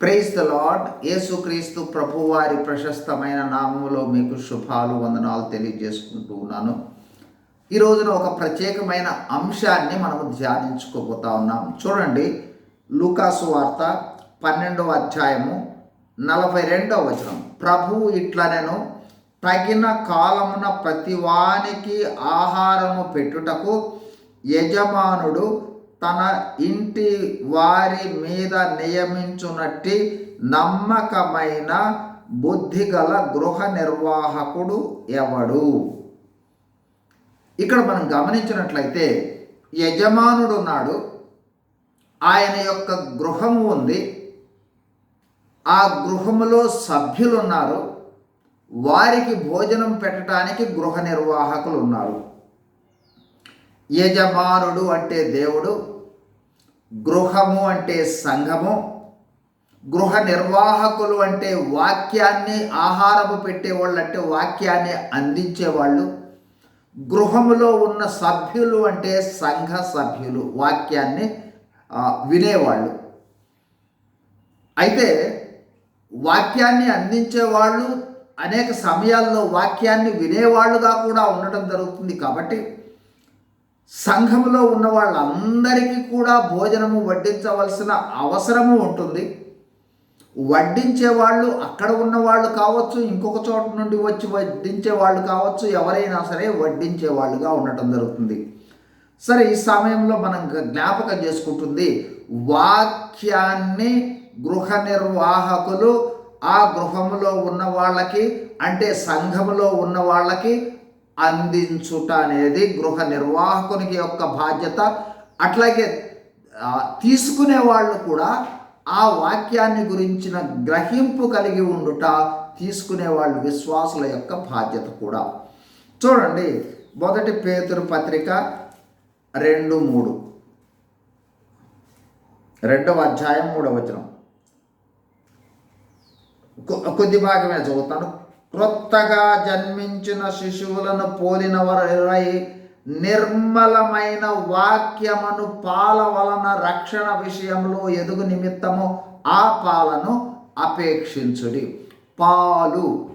Praise the lord యేసుక్రీస్తు ప్రభువారి ప్రశస్తమైన నామంలో మీకు శుభాలు వందనాలు తెలియజేసుకుంటూ ఉన్నాను ఈ రోజున ఒక ప్రత్యేకమైన అంశాన్ని మనము ధ్యానించుకోబోతా ఉన్నాం. చూడండి లూకాసు వార్త పన్నెండవ అధ్యాయము నలభై రెండవ వచనం. ప్రభువు ఇట్లనెను తగిన కాలమున ప్రతివానికి ఆహారము పెట్టుటకు యజమానుడు తన ఇంటి వారి మీద నియమించునట్టి నమ్మకమైన బుద్ధిగల గృహ నిర్వాహకుడు ఎవడు? ఇక్కడ మనం గమనించినట్లయితే యజమానుడు ఉన్నాడు ఆయన యొక్క గృహము ఉంది. ఆ గృహములో సభ్యులు ఉన్నారు వారికి భోజనం పెట్టడానికి గృహ నిర్వాహకులు ఉన్నారు. యజమానుడు అంటే దేవుడు గృహము అంటే సంఘము గృహ నిర్వాహకులు అంటే వాక్యాన్ని ఆహారము పెట్టేవాళ్ళు అంటే వాక్యాన్ని అందించేవాళ్ళు. గృహములో ఉన్న సభ్యులు అంటే సంఘ సభ్యులు వాక్యాన్ని వినేవాళ్ళు. అయితే వాక్యాన్ని అందించేవాళ్ళు అనేక సమయాల్లో వాక్యాన్ని వినేవాళ్ళుగా కూడా ఉండటం జరుగుతుంది కాబట్టి సంఘంలో ఉన్న వాళ్ళందరికీ కూడా భోజనము వడ్డించవలసిన అవసరము ఉంటుంది. వడ్డించే వాళ్ళు అక్కడ ఉన్న వాళ్ళు కావచ్చు ఇంకొక చోట నుండి వచ్చి వడ్డించే వాళ్ళు కావచ్చు ఎవరైనా సరే వడ్డించే వాళ్ళుగా ఉండటం జరుగుతుంది. సరే ఈ సమయంలో మనం జ్ఞాపకం చేసుకుంటుంది వాక్యాన్ని గృహ నిర్వాహకులు ఆ గృహంలో ఉన్న వాళ్ళకి అంటే సంఘంలో ఉన్న వాళ్ళకి అందించుట అనేది గృహ నిర్వాహకునికి యొక్క బాధ్యత. అట్లాగే తీసుకునే వాళ్ళు కూడా ఆ వాక్యాన్ని గురించిన గ్రహింపు కలిగి ఉండుట తీసుకునే వాళ్ళు విశ్వాసుల యొక్క బాధ్యత కూడా. చూడండి మొదటి పేతురు పత్రిక రెండు మూడు. రెండవ అధ్యాయం మూడవ వచనం. కొద్ది భాగమే చదువుతాను. క్రొత్తగా జన్మించిన శిశువులను పోలిన వరై నిర్మలమైన వాక్యమును పాల వలన రక్షణ విషయంలో ఎదుగు నిమిత్తము ఆ పాలను అపేక్షించుడి. పాలు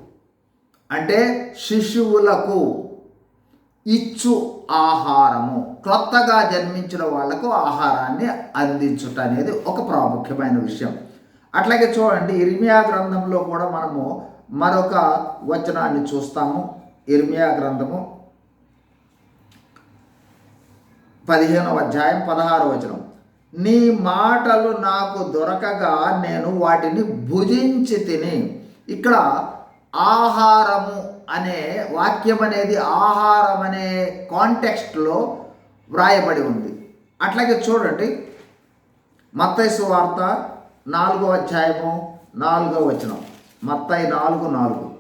అంటే శిశువులకు ఇచ్చు ఆహారము. క్రొత్తగా జన్మించిన వాళ్ళకు ఆహారాన్ని అందించుట అనేది ఒక ప్రాముఖ్యమైన విషయం. అట్లాగే చూడండి ఇర్మియా గ్రంథంలో కూడా మనము మరొక వచనాన్ని చూస్తాము. ఇర్మియా గ్రంథము పదిహేనవ అధ్యాయం పదహారవ వచనం. నీ మాటలు నాకు దొరకగా నేను వాటిని భుజించి తిని ఇక్కడ ఆహారము అనే వాక్యం అనేది ఆహారం అనే కాంటెక్స్ట్లో వ్రాయబడి ఉంది. అట్లాగే చూడండి మత్తైసు వార్త నాలుగో అధ్యాయము నాలుగో వచనం. మత్తాయి నాలుగు నాలుగు.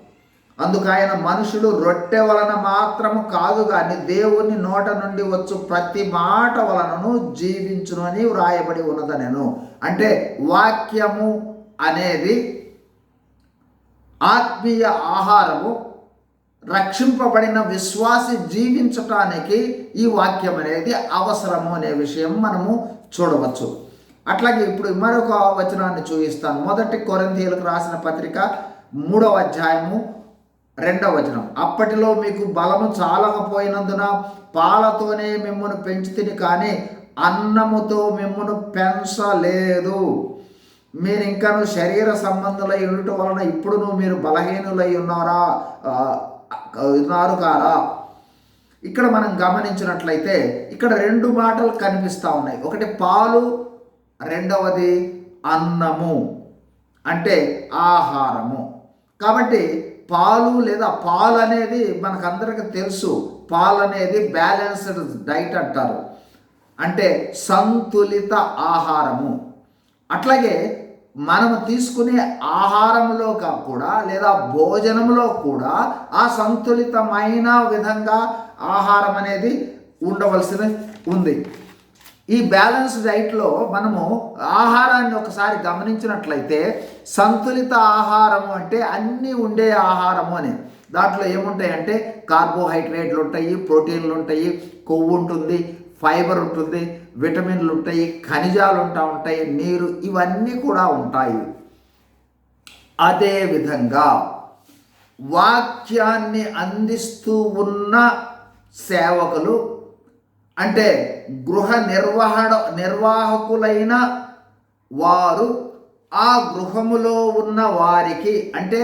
అందుకు ఆయన మనుషులు రొట్టె వలన మాత్రము కాదు కానీ దేవుని నోట నుండి వచ్చు ప్రతి మాట వలనను జీవించును అని వ్రాయబడి ఉన్నదనెను. అంటే వాక్యము అనేది ఆత్మీయ ఆహారము రక్షింపబడిన విశ్వాసి జీవించటానికి ఈ వాక్యం అనేది అవసరము అనే విషయం మనము చూడవచ్చు. అట్లాగే ఇప్పుడు మరొక వచనాన్ని చూపిస్తాను. మొదటి కొరంతీయులకు రాసిన పత్రిక మూడవ అధ్యాయము రెండవ వచనం. అప్పటిలో మీకు బలము చాలకపోయినందున పాలతోనే మిమ్మల్ని పెంచుతుంది కానీ అన్నముతో మిమ్మల్ని పెంచలేదు. మీరు ఇంకాను శరీర సంబంధులై ఉండటం వలన ఇప్పుడు మీరు బలహీనులై ఉన్నారా? ఉన్నారు కారా? ఇక్కడ మనం గమనించినట్లయితే ఇక్కడ రెండు మాటలు కనిపిస్తూ ఉన్నాయి. ఒకటి పాలు రెండవది అన్నము. అంటే ఆహారము. కాబట్టి పాలు లేదా పాలు అనేది మనకందరికీ తెలుసు. పాలు అనేది బ్యాలెన్స్డ్ డైట్ అంటారు. అంటే సంతులిత ఆహారము. అట్లాగే మనము తీసుకునే ఆహారంలో కూడా లేదా భోజనంలో కూడా ఆ సంతులితమైన విధంగా ఆహారం అనేది ఉండవలసిన ఉంది. ఈ బ్యాలెన్స్ డైట్లో మనము ఆహారాన్ని ఒకసారి గమనించినట్లయితే సంతులిత ఆహారము అంటే అన్నీ ఉండే ఆహారము అని. దాంట్లో ఏముంటాయంటే కార్బోహైడ్రేట్లు ఉంటాయి ప్రోటీన్లు ఉంటాయి కొవ్వు ఉంటుంది ఫైబర్ ఉంటుంది విటమిన్లు ఉంటాయి ఖనిజాలు ఉంటా ఉంటాయి నీరు ఇవన్నీ కూడా ఉంటాయి. అదేవిధంగా వాక్యాన్ని అందిస్తూ ఉన్న సేవకులు అంటే గృహ నిర్వహణ నిర్వాహకులైన వారు ఆ గృహములో ఉన్న వారికి అంటే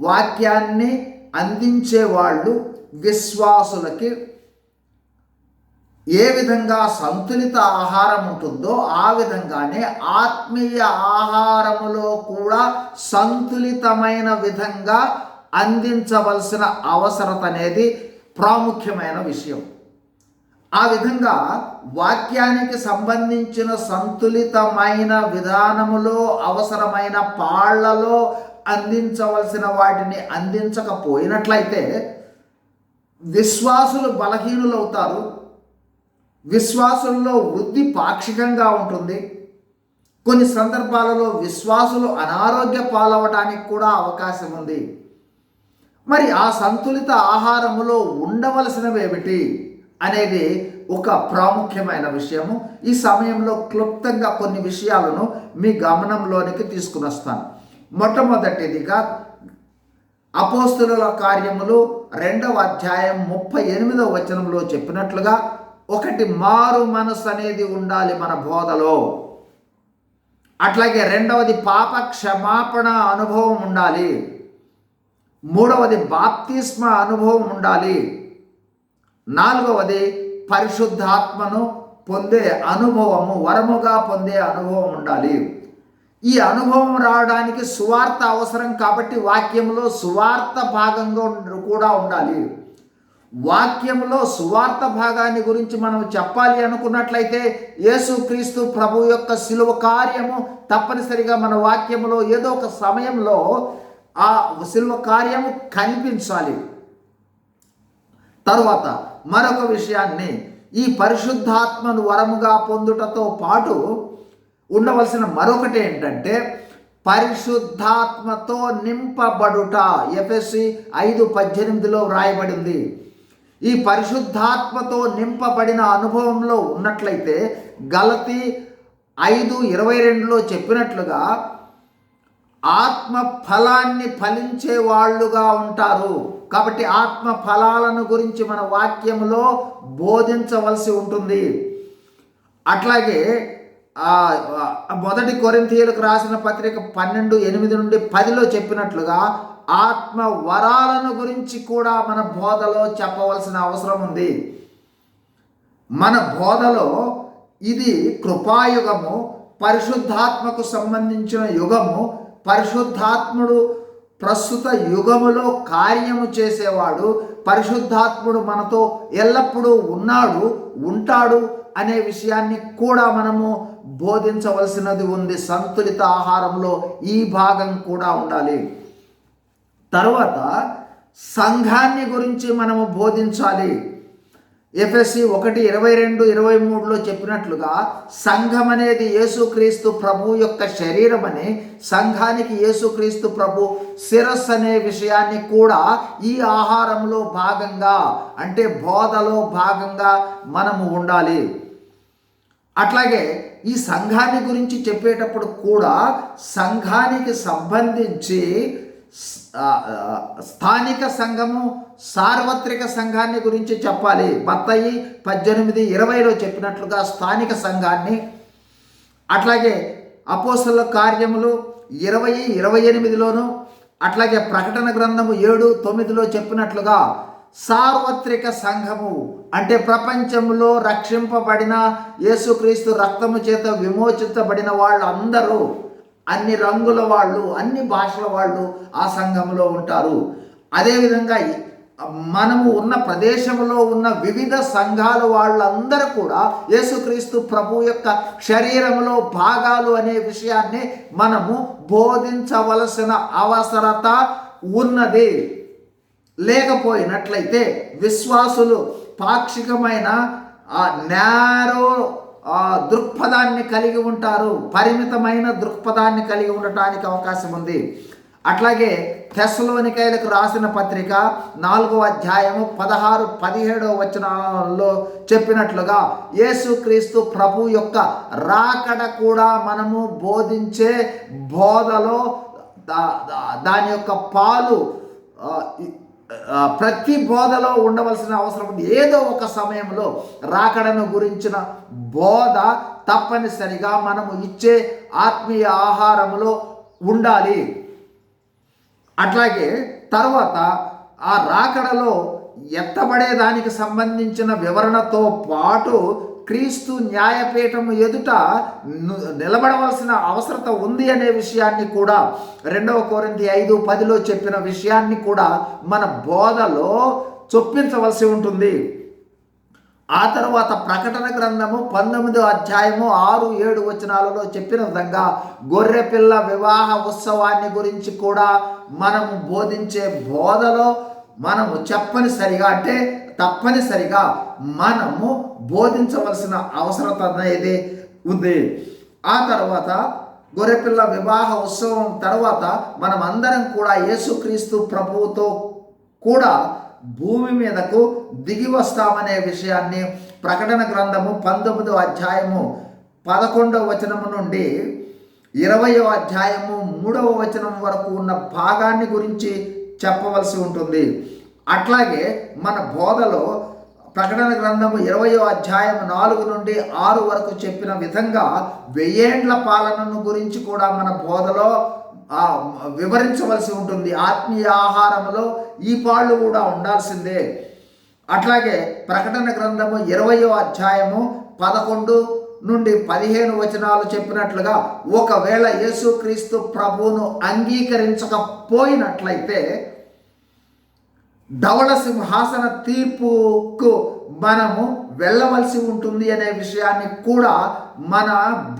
వాక్యాన్ని అందించే వాళ్ళు విశ్వాసులకి ఏ విధంగా సంతులిత ఆహారం ఉంటుందో ఆ విధంగానే ఆత్మీయ ఆహారములో కూడా సంతులితమైన విధంగా అందించవలసిన అవసరత అనేది ప్రాముఖ్యమైన విషయం. ఆ విధంగా వాక్యానికి సంబంధించిన సంతులితమైన విధానములో అవసరమైన పాళ్ళలో అందించవలసిన వాటిని అందించకపోయినట్లయితే విశ్వాసులు బలహీనులవుతారు. విశ్వాసుల్లో వృద్ధి పాక్షికంగా ఉంటుంది. కొన్ని సందర్భాలలో విశ్వాసులు అనారోగ్య పాలవటానికి కూడా అవకాశం ఉంది. మరి ఆ సంతులిత ఆహారములో ఉండవలసినవేమిటి? అనేది ఒక ప్రాముఖ్యమైన విషయము. ఈ సమయంలో క్లుప్తంగా కొన్ని విషయాలను మీ గమనంలోనికి తీసుకుని వస్తాను. మొట్టమొదటిదిగా అపోస్తుల కార్యములు రెండవ అధ్యాయం ముప్పై ఎనిమిదవ వచనంలో చెప్పినట్లుగా ఒకటి మారు మనసు అనేది ఉండాలి మన బోధలో. అట్లాగే రెండవది పాప క్షమాపణ అనుభవం ఉండాలి. మూడవది బాప్తిస్మ అనుభవం ఉండాలి. నాలుగవది పరిశుద్ధాత్మను పొందే అనుభవము వరముగా పొందే అనుభవం ఉండాలి. ఈ అనుభవం రావడానికి సువార్త అవసరం కాబట్టి వాక్యంలో సువార్త భాగంగా కూడా ఉండాలి. వాక్యంలో సువార్త భాగాన్ని గురించి మనం చెప్పాలి అనుకున్నట్లయితే యేసుక్రీస్తు ప్రభు యొక్క శిలువ కార్యము తప్పనిసరిగా మన వాక్యంలో ఏదో ఒక సమయంలో ఆ శిల్వ కార్యము కనిపించాలి. తరువాత మరొక విషయాన్ని ఈ పరిశుద్ధాత్మను వరముగా పొందుటతో పాటు ఉండవలసిన మరొకటి ఏంటంటే పరిశుద్ధాత్మతో నింపబడుట. ఎఫ్ఎస్సి ఐదు పద్దెనిమిదిలో వ్రాయబడింది. ఈ పరిశుద్ధాత్మతో నింపబడిన అనుభవంలో ఉన్నట్లయితే గలతి ఐదు ఇరవై రెండులో చెప్పినట్లుగా ఆత్మ ఫలాన్ని ఫలించే వాళ్ళుగా ఉంటారు. కాబట్టి ఆత్మ ఫలాలను గురించి మన వాక్యంలో బోధించవలసి ఉంటుంది. అట్లాగే మొదటి కొరింతీయులకు రాసిన పత్రిక పన్నెండు ఎనిమిది నుండి పదిలో చెప్పినట్లుగా ఆత్మ వరాలను గురించి కూడా మన బోధలో చెప్పవలసిన అవసరం ఉంది. మన బోధలో ఇది కృపాయుగము పరిశుద్ధాత్మకు సంబంధించిన యుగము పరిశుద్ధాత్ముడు ప్రస్తుత యుగములో కార్యము చేసేవాడు పరిశుద్ధాత్ముడు మనతో ఎల్లప్పుడూ ఉన్నాడు ఉంటాడు అనే విషయాన్ని కూడా మనము బోధించవలసినది ఉంది. సంతులిత ఆహారంలో ఈ భాగం కూడా ఉండాలి. తర్వాత సంఘాన్ని గురించి మనము బోధించాలి. ఎఫ్ఎస్సి ఒకటి ఇరవై రెండు ఇరవై మూడులో చెప్పినట్లుగా సంఘం అనేది యేసుక్రీస్తు ప్రభు యొక్క శరీరం అని సంఘానికి యేసుక్రీస్తు ప్రభు శిరస్సు అనే విషయాన్ని కూడా ఈ ఆహారంలో భాగంగా అంటే బోధలో భాగంగా మనము ఉండాలి. అట్లాగే ఈ సంఘాన్ని గురించి చెప్పేటప్పుడు కూడా సంఘానికి సంబంధించి స్థానిక సంఘము సార్వత్రిక సంఘాన్ని గురించి చెప్పాలి. బత్తయి పద్దెనిమిది ఇరవైలో చెప్పినట్లుగా స్థానిక సంఘాన్ని అట్లాగే అపోసల కార్యములు ఇరవై ఇరవై ఎనిమిదిలోను అట్లాగే ప్రకటన గ్రంథము ఏడు తొమ్మిదిలో చెప్పినట్లుగా సార్వత్రిక సంఘము అంటే ప్రపంచంలో రక్షింపబడిన యేసుక్రీస్తు రక్తము చేత విమోచించబడిన వాళ్ళందరూ అన్ని రంగుల వాళ్ళు అన్ని భాషల వాళ్ళు ఆ సంఘంలో ఉంటారు. అదేవిధంగా మనము ఉన్న ప్రదేశంలో ఉన్న వివిధ సంఘాల వాళ్ళందరూ కూడా యేసుక్రీస్తు ప్రభు యొక్క శరీరంలో భాగాలు అనే విషయాన్ని మనము బోధించవలసిన అవసరత ఉన్నది. లేకపోయినట్లయితే విశ్వాసులు పాక్షికమైన ఆ నేరో దృక్పథాన్ని కలిగి ఉంటారు. పరిమితమైన దృక్పథాన్ని కలిగి ఉండటానికి అవకాశం ఉంది. అట్లాగే తెస్లోనికైలకు రాసిన పత్రిక నాలుగో అధ్యాయము పదహారు పదిహేడవ వచనాల్లో చెప్పినట్లుగా యేసుక్రీస్తు ప్రభు యొక్క రాకడ కూడా మనము బోధించే బోధలో దాని యొక్క పాలు ప్రతి బోధలో ఉండవలసిన అవసరం ఉంది. ఏదో ఒక సమయంలో రాకడను గురించిన బోధ తప్పనిసరిగా మనము ఇచ్చే ఆత్మీయ ఆహారములో ఉండాలి. అట్లాగే తర్వాత ఆ రాకడలో ఎత్తబడేదానికి సంబంధించిన వివరణతో పాటు క్రీస్తు న్యాయపీఠము ఎదుట నిలబడవలసిన అవసరత ఉంది అనే విషయాన్ని కూడా రెండవ కోరింది ఐదు పదిలో చెప్పిన విషయాన్ని కూడా మన బోధలో చొప్పించవలసి ఉంటుంది. ఆ తర్వాత ప్రకటన గ్రంథము పంతొమ్మిదో అధ్యాయము ఆరు ఏడు వచనాలలో చెప్పిన విధంగా గొర్రెపిల్ల వివాహ ఉత్సవాన్ని గురించి కూడా మనము బోధించే బోధలో మనము చెప్పనిసరిగా అంటే తప్పనిసరిగా మనము బోధించవలసిన అవసరత అనేది ఉంది. ఆ తర్వాత గొర్రెపిల్ల వివాహ ఉత్సవం తర్వాత మనం అందరం కూడా యేసుక్రీస్తు ప్రభువుతో కూడా భూమి మీదకు దిగి వస్తామనే విషయాన్ని ప్రకటన గ్రంథము పంతొమ్మిదో అధ్యాయము పదకొండవ వచనము నుండి ఇరవయో అధ్యాయము మూడవ వచనం వరకు ఉన్న భాగాన్ని గురించి చెప్పవలసి ఉంటుంది. అట్లాగే మన బోధలో ప్రకటన గ్రంథము ఇరవయో అధ్యాయం నాలుగు నుండి ఆరు వరకు చెప్పిన విధంగా వెయ్యేండ్ల పాలనను గురించి కూడా మన బోధలో వివరించవలసి ఉంటుంది. ఆత్మీయ ఆహారంలో ఈ పాళ్ళు కూడా ఉండాల్సిందే. అట్లాగే ప్రకటన గ్రంథము ఇరవయో అధ్యాయము పదకొండు నుండి పదిహేను వచనాలు చెప్పినట్లుగా ఒకవేళ యేసుక్రీస్తు ప్రభువును అంగీకరించకపోయినట్లయితే ధవళ సింహాసన తీర్పుకు మనము వెళ్ళవలసి ఉంటుంది అనే విషయాన్ని కూడా మన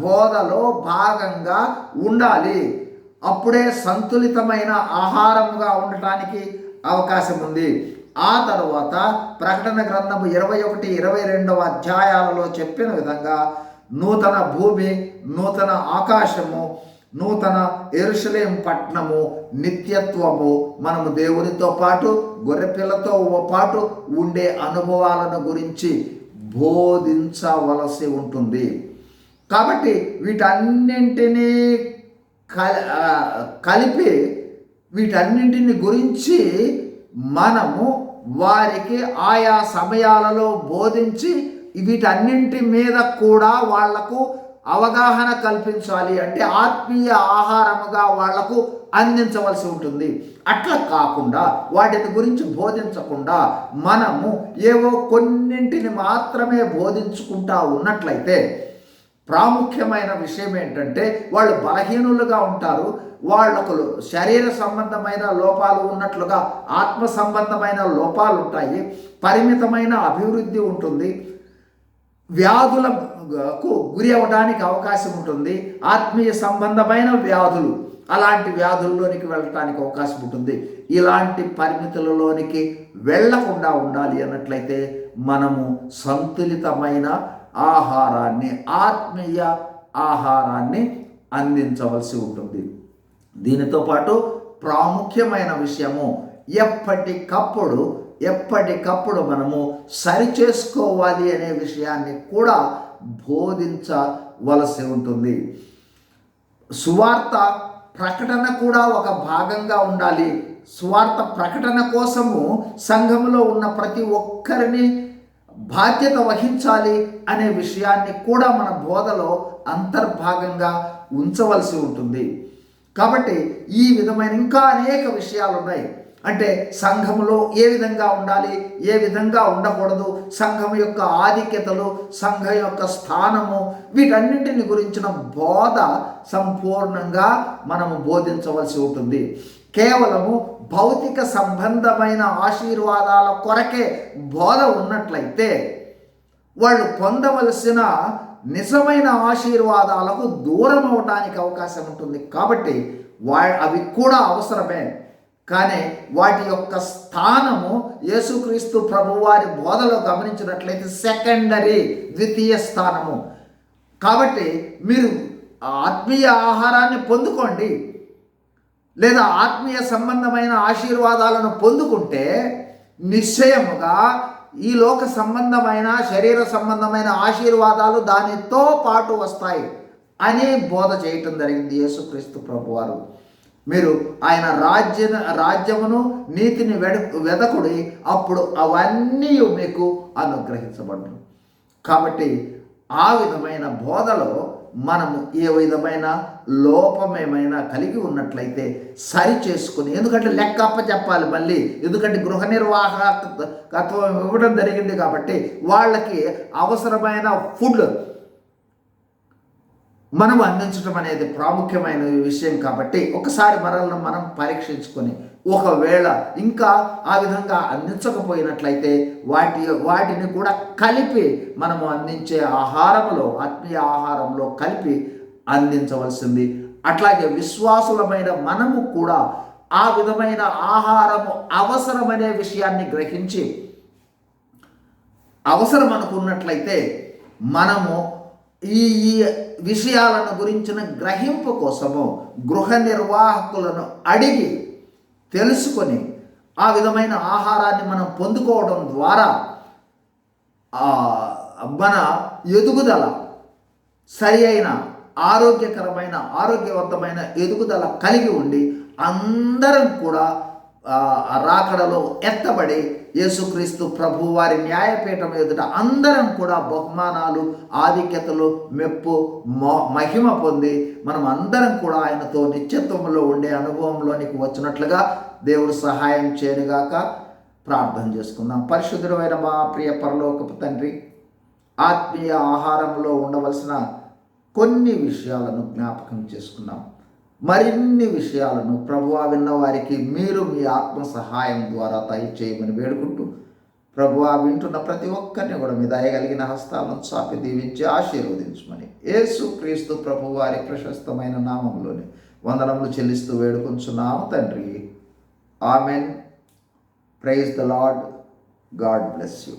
బోధలో భాగంగా ఉండాలి. అప్పుడే సంతులితమైన ఆహారముగా ఉండటానికి అవకాశం ఉంది. ఆ తరువాత ప్రకటన గ్రంథము ఇరవై ఒకటి ఇరవై రెండవ అధ్యాయాలలో చెప్పిన విధంగా నూతన భూమి నూతన ఆకాశము నూతన ఎరుషలేం పట్టణము నిత్యత్వము. మనము దేవునితో పాటు గొర్రెపిల్లతో పాటు ఉండే అనుభవాలను గురించి బోధించవలసి ఉంటుంది. కాబట్టి వీటన్నింటినీ కలిపి వీటన్నింటిని గురించి మనము వారికి ఆయా సమయాలలో బోధించి వీటన్నింటి మీద కూడా వాళ్ళకు అవగాహన కల్పించాలి అంటే ఆత్మీయ ఆహారముగా వాళ్ళకు అందించవలసి ఉంటుంది. అట్లా కాకుండా వాటిని గురించి బోధించకుండా మనము ఏవో కొన్నింటిని మాత్రమే బోధించుకుంటా ఉన్నట్లయితే ప్రాముఖ్యమైన విషయం ఏంటంటే వాళ్ళు బలహీనులుగా ఉంటారు. వాళ్ళకు శరీర సంబంధమైన లోపాలు ఉన్నట్లుగా ఆత్మ సంబంధమైన లోపాలు ఉంటాయి పరిమితమైన అభివృద్ధి ఉంటుంది. వ్యాధుల కు గురి అవ్వడానికి అవకాశం ఉంటుంది. ఆత్మీయ సంబంధమైన వ్యాధులు అలాంటి వ్యాధుల్లోనికి వెళ్ళటానికి అవకాశం ఉంటుంది. ఇలాంటి పరిమితులలోనికి వెళ్ళకుండా ఉండాలి అన్నట్లయితే మనము సంతులితమైన ఆహారాన్ని ఆత్మీయ ఆహారాన్ని అందించవలసి ఉంటుంది. దీనితో పాటు ప్రాముఖ్యమైన విషయము ఎప్పటికప్పుడు ఎప్పటికప్పుడు మనము సరిచేసుకోవాలి అనే విషయాన్ని కూడా బోధించవలసి ఉంటుంది సువార్త ప్రకటన కూడా ఒక భాగంగా ఉండాలి. స్వార్థ ప్రకటన కోసము సంఘంలో ఉన్న ప్రతి ఒక్కరిని బాధ్యత వహించాలి అనే విషయాన్ని కూడా మన బోధలో అంతర్భాగంగా ఉంచవలసి ఉంటుంది కాబట్టి ఈ విధమైన ఇంకా అనేక విషయాలు ఉన్నాయి అంటే సంఘములో ఏ విధంగా ఉండాలి ఏ విధంగా ఉండకూడదు సంఘం యొక్క ఆధిక్యతలు సంఘం యొక్క స్థానము వీటన్నింటిని గురించిన బోధ సంపూర్ణంగా మనము బోధించవలసి ఉంటుంది. కేవలము భౌతిక సంబంధమైన ఆశీర్వాదాల కొరకే బోధ ఉన్నట్లయితే వాళ్ళు పొందవలసిన నిజమైన ఆశీర్వాదాలకు దూరం అవడానికి అవకాశం ఉంటుంది. కాబట్టి వా అవి కూడా అవసరమే. కానీ వాటి యొక్క స్థానము యేసుక్రీస్తు ప్రభువారి బోధలో గమనించినట్లయితే సెకండరీ ద్వితీయ స్థానము. కాబట్టి మీరు ఆత్మీయ ఆహారాన్ని పొందుకోండి. లేదా ఆత్మీయ సంబంధమైన ఆశీర్వాదాలను పొందుకుంటే నిశ్చయముగా ఈ లోక సంబంధమైన శరీర సంబంధమైన ఆశీర్వాదాలు దానితో పాటు వస్తాయి అని బోధ చేయటం జరిగింది యేసుక్రీస్తు ప్రభువారు. మీరు ఆయన రాజ్య రాజ్యమును నీతిని వెడ వెదకుడి అప్పుడు అవన్నీ మీకు అనుగ్రహించబడును. కాబట్టి ఆ విధమైన బోధలో మనము ఏ విధమైన లోపం ఏమైనా కలిగి ఉన్నట్లయితే సరి చేసుకుని ఎందుకంటే లెక్క అప్ప చెప్పాలి మళ్ళీ. ఎందుకంటే గృహ నిర్వాహకత్వం ఇవ్వడం జరిగింది కాబట్టి వాళ్ళకి అవసరమైన ఫుడ్ మనం అందించడం అనేది ప్రాముఖ్యమైన విషయం కాబట్టి ఒకసారి మనల్ని మనం పరీక్షించుకొని ఒకవేళ ఇంకా ఆ విధంగా అందించకపోయినట్లయితే వాటి వాటిని కూడా కలిపి మనము అందించే ఆహారంలో ఆత్మీయ ఆహారంలో కలిపి అందించవలసింది. అట్లాగే విశ్వాసులమైన మనము కూడా ఆ విధమైన ఆహారము అవసరమనే విషయాన్ని గ్రహించి అవసరం అనుకున్నట్లయితే మనము ఈ ఈ విషయాలను గురించిన గ్రహింపు కోసము గృహ నిర్వాహకులను అడిగి తెలుసుకొని ఆ విధమైన ఆహారాన్ని మనం పొందుకోవడం ద్వారా మన ఎదుగుదల సరి అయిన ఆరోగ్యకరమైన ఆరోగ్యవంతమైన ఎదుగుదల కలిగి ఉండి అందరం కూడా రాకడలో ఎత్తబడి యేసుక్రీస్తు ప్రభు వారి న్యాయపీఠం ఎదుట అందరం కూడా బహుమానాలు ఆధిక్యతలు మెప్పు మో- మహిమ పొంది మనం అందరం కూడా ఆయనతో నిత్యత్వంలో ఉండే అనుభవంలోనికి వచ్చినట్లుగా దేవుడు సహాయం చేయనుగాక ప్రార్థన చేసుకుందాం. పరిశుద్ధుడమైన మా ప్రియ పరలోకపు తండ్రి ఆత్మీయ ఆహారంలో ఉండవలసిన కొన్ని విషయాలను జ్ఞాపకం చేసుకున్నాం మరిన్ని విషయాలను ప్రభువా విన్న వారికి మీరు మీ ఆత్మ సహాయం ద్వారా దయచేయమని వేడుకుంటూ ప్రభువా వింటున్న ప్రతి ఒక్కరిని కూడా మీ దయగలిగిన హస్తాలను చాపి దీవించి ఆశీర్వదించమని యేసు క్రీస్తు ప్రభు వారి ప్రశస్తమైన నామంలోని వందనములు చెల్లిస్తూ వేడుకొంచున్నాము తండ్రి. Amen. Praise the Lord. God bless you.